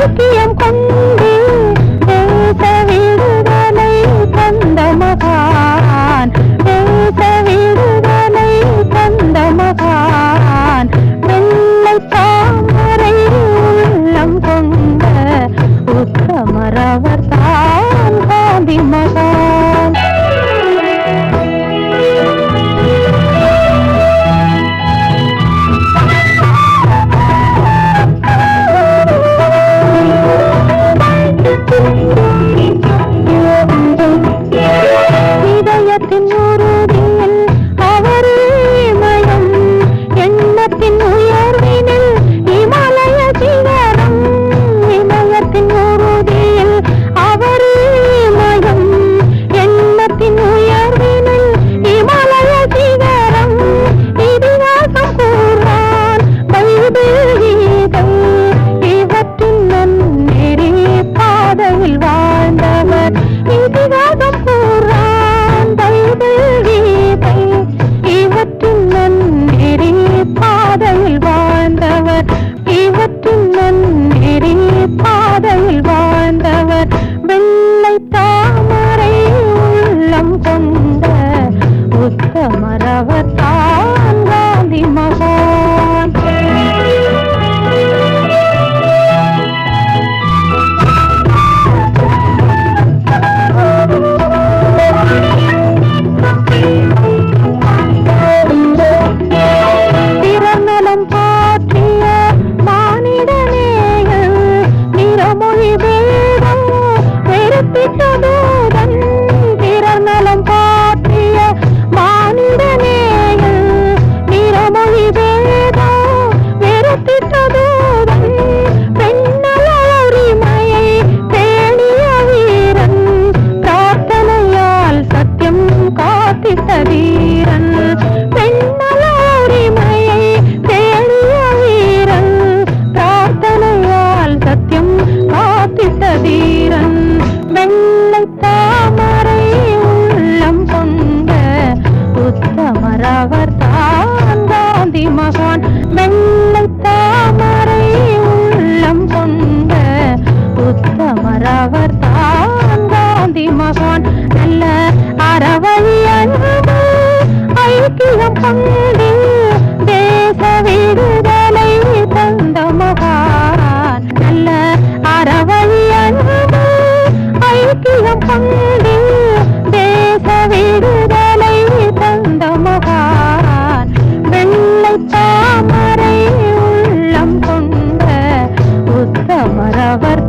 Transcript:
ஐக்கியம் கொண்டு பேச விடுதலை தந்த மகான். பேச விடுதலை தந்த மகான். வெள்ளை தாமரை உள்ளம் கொண்ட உத்தமரவர் தான் காந்தி மகான் வீரன் வெள்ளை தாமரை உள்ளம் கொண்ட உத்தமரவர் தான் காந்தி மகான். வெள்ளை தாமரை உள்ளம் கொண்ட உத்தமரவர் தான் காந்தி மகான். நல்ல அறவழி ஐக்கியம் பங்கு அவர்